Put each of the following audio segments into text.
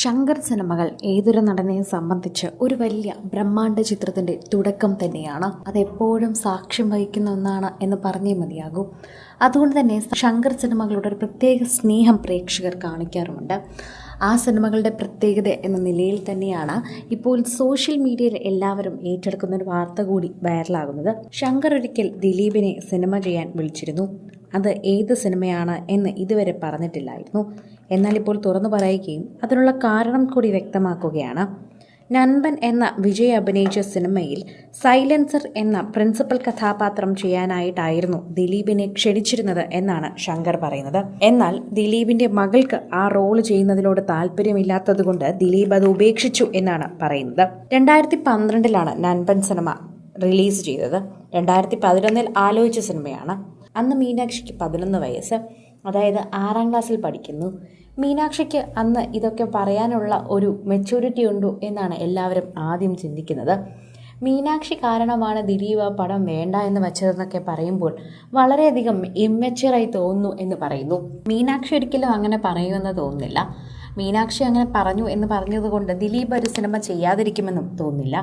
ശങ്കർ സിനിമകൾ ഏതൊരു നടനെയും സംബന്ധിച്ച് ഒരു വലിയ ബ്രഹ്മാണ്ഡ ചിത്രത്തിന്റെ തുടക്കം തന്നെയാണ്. അതെപ്പോഴും സാക്ഷ്യം വഹിക്കുന്ന ഒന്നാണ് എന്ന് പറഞ്ഞേ മതിയാകൂ. അതുകൊണ്ട് തന്നെ ശങ്കർ സിനിമകളുടെ ഒരു പ്രത്യേക സ്നേഹം പ്രേക്ഷകർ കാണിക്കാറുമുണ്ട്. ആ സിനിമകളുടെ പ്രത്യേകത എന്ന നിലയിൽ തന്നെയാണ് ഇപ്പോൾ സോഷ്യൽ മീഡിയയിൽ എല്ലാവരും ഏറ്റെടുക്കുന്ന ഒരു വാർത്ത കൂടി വൈറലാകുന്നത്. ശങ്കർ ഒരിക്കൽ ദിലീപിനെ സിനിമ ചെയ്യാൻ വിളിച്ചിരുന്നു. അത് ഏത് സിനിമയാണ് എന്ന് ഇതുവരെ പറഞ്ഞിട്ടില്ലായിരുന്നു. എന്നാൽ ഇപ്പോൾ തുറന്നു പറയുകയും അതിനുള്ള കാരണം കൂടി വ്യക്തമാക്കുകയാണ്. നൻപൻ എന്ന വിജയ് അഭിനയിച്ച സിനിമയിൽ സൈലൻസർ എന്ന പ്രിൻസിപ്പൽ കഥാപാത്രം ചെയ്യാനായിട്ടായിരുന്നു ദിലീപിനെ ക്ഷണിച്ചിരുന്നത് എന്നാണ് ശങ്കർ പറയുന്നത്. എന്നാൽ ദിലീപിന്റെ മകൾക്ക് ആ റോൾ ചെയ്യുന്നതിനോട് താല്പര്യമില്ലാത്തതുകൊണ്ട് ദിലീപ് അത് ഉപേക്ഷിച്ചു എന്നാണ് പറയുന്നത്. രണ്ടായിരത്തി പന്ത്രണ്ടിലാണ് നൻപൻ സിനിമ റിലീസ് ചെയ്തത്. രണ്ടായിരത്തി പതിനൊന്നിൽ ആലോചിച്ച സിനിമയാണ്. അന്ന് മീനാക്ഷിക്ക് പതിനൊന്ന് വയസ്സ്. അതായത് ആറാം ക്ലാസ്സിൽ പഠിക്കുന്നു. മീനാക്ഷിക്ക് അന്ന് ഇതൊക്കെ പറയാനുള്ള ഒരു മെച്യൂരിറ്റി ഉണ്ടോ എന്നാണ് എല്ലാവരും ആദ്യം ചിന്തിക്കുന്നത്. മീനാക്ഷി കാരണമാണ് ദിലീപ് ആ പടം വേണ്ട എന്ന് വെച്ചതെന്നൊക്കെ പറയുമ്പോൾ വളരെയധികം ഇമ്മച്ചുവറായി തോന്നുന്നു എന്ന് പറയുന്നു. മീനാക്ഷി ഒരിക്കലും അങ്ങനെ പറയുമെന്ന് തോന്നുന്നില്ല. മീനാക്ഷി അങ്ങനെ പറഞ്ഞു എന്ന് പറഞ്ഞതുകൊണ്ട് ദിലീപ് ഒരു സിനിമ ചെയ്യാതിരിക്കുമെന്നും തോന്നുന്നില്ല.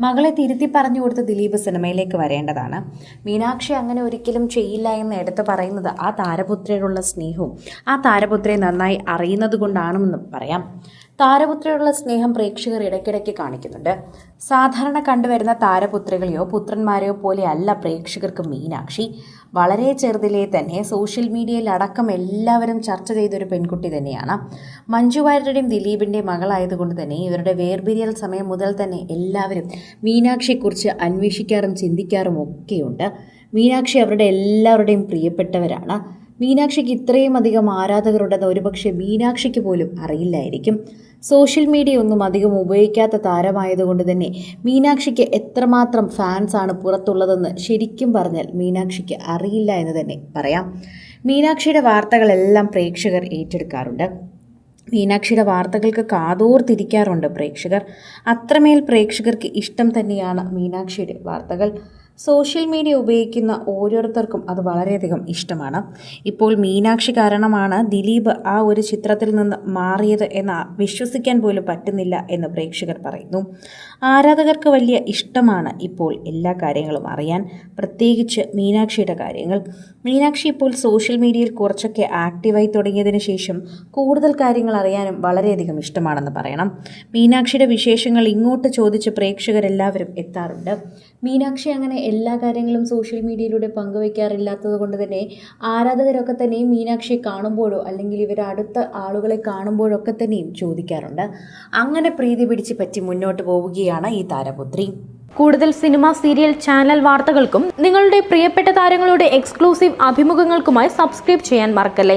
മകളെ തിരുത്തി പറഞ്ഞു കൊടുത്ത് ദിലീപ് സിനിമയിലേക്ക് വരേണ്ടതാണ്. മീനാക്ഷി അങ്ങനെ ഒരിക്കലും ചെയ്യില്ല എന്ന് എടുത്തു പറയുന്നത് ആ താരപുത്രയോടുള്ള സ്നേഹവും ആ താരപുത്രയെ നന്നായി അറിയുന്നത് കൊണ്ടാണെന്നും പറയാം. താരപുത്രയോടുള്ള സ്നേഹം പ്രേക്ഷകർ ഇടയ്ക്കിടയ്ക്ക് കാണിക്കുന്നുണ്ട്. സാധാരണ കണ്ടുവരുന്ന താരപുത്രികളെയോ പുത്രന്മാരെയോ പോലെയല്ല പ്രേക്ഷകർക്ക് മീനാക്ഷി. വളരെ ചെറുതിലെ തന്നെ സോഷ്യൽ മീഡിയയിൽ അടക്കം എല്ലാവരും ചർച്ച ചെയ്തൊരു പെൺകുട്ടി തന്നെയാണ്. മഞ്ജു വാര്യരുടെയും ദിലീപിന്റെയും മകളായതുകൊണ്ട് തന്നെ ഇവരുടെ വേർപിരിയൽ സമയം മുതൽ തന്നെ എല്ലാവരും മീനാക്ഷിയെക്കുറിച്ച് അന്വേഷിക്കാറും ചിന്തിക്കാറും ഒക്കെയുണ്ട് മീനാക്ഷി അവരുടെ എല്ലാവരുടെയും പ്രിയപ്പെട്ടവരാണ്. മീനാക്ഷിക്ക് ഇത്രയും അധികം ആരാധകരുണ്ടെന്ന് ഒരുപക്ഷെ മീനാക്ഷിക്ക് പോലും അറിയില്ലായിരിക്കും. സോഷ്യൽ മീഡിയ ഒന്നും അധികം ഉപയോഗിക്കാത്ത താരമായതുകൊണ്ട് തന്നെ മീനാക്ഷിക്ക് എത്രമാത്രം ഫാൻസാണ് പുറത്തുള്ളതെന്ന് ശരിക്കും പറഞ്ഞാൽ മീനാക്ഷിക്ക് അറിയില്ല എന്ന് തന്നെ പറയാം. മീനാക്ഷിയുടെ വാർത്തകളെല്ലാം പ്രേക്ഷകർ ഏറ്റെടുക്കാറുണ്ട്. മീനാക്ഷിയുടെ വാർത്തകൾക്ക് കാതോർത്തിരിക്കാറുണ്ട് പ്രേക്ഷകർ. അത്രമേൽ പ്രേക്ഷകർക്ക് ഇഷ്ടം തന്നെയാണ് മീനാക്ഷിയുടെ വാർത്തകൾ. സോഷ്യൽ മീഡിയ ഉപയോഗിക്കുന്ന ഓരോരുത്തർക്കും അത് വളരെയധികം ഇഷ്ടമാണ്. ഇപ്പോൾ മീനാക്ഷി കാരണമാണ് ദിലീപ് ആ ഒരു ചിത്രത്തിൽ നിന്ന് മാറിയത് എന്ന് വിശ്വസിക്കാൻ പോലും പറ്റുന്നില്ല എന്ന് പ്രേക്ഷകർ പറയുന്നു. ആരാധകർക്ക് വലിയ ഇഷ്ടമാണ് ഇപ്പോൾ എല്ലാ കാര്യങ്ങളും അറിയാൻ പ്രത്യേകിച്ച് മീനാക്ഷിയുടെ കാര്യങ്ങൾ. മീനാക്ഷി ഇപ്പോൾ സോഷ്യൽ മീഡിയയിൽ കുറച്ചൊക്കെ ആക്റ്റീവായി തുടങ്ങിയതിനു ശേഷം കൂടുതൽ കാര്യങ്ങൾ അറിയാനും വളരെയധികം ഇഷ്ടമാണെന്ന് പറയണം. മീനാക്ഷിയുടെ വിശേഷങ്ങൾ ഇങ്ങോട്ട് ചോദിച്ച് പ്രേക്ഷകരെല്ലാവരും എത്താറുണ്ട്. മീനാക്ഷി അങ്ങനെ എല്ലാ കാര്യങ്ങളും സോഷ്യൽ മീഡിയയിലൂടെ പങ്കുവയ്ക്കാറില്ലാത്തത് കൊണ്ട് തന്നെ ആരാധകരൊക്കെ തന്നെയും മീനാക്ഷിയെ കാണുമ്പോഴോ അല്ലെങ്കിൽ ഇവർ അടുത്ത ആളുകളെ കാണുമ്പോഴൊക്കെ തന്നെയും ചോദിക്കാറുണ്ട്. അങ്ങനെ പ്രീതി പിടിച്ച് പറ്റി മുന്നോട്ട് പോവുകയാണ് ഈ താരപുത്രി. കൂടുതൽ സിനിമ സീരിയൽ ചാനൽ വാർത്തകൾക്കും നിങ്ങളുടെ പ്രിയപ്പെട്ട താരങ്ങളുടെ എക്സ്ക്ലൂസീവ് അഭിമുഖങ്ങൾക്കുമായി സബ്സ്ക്രൈബ് ചെയ്യാൻ മറക്കല്ലേ?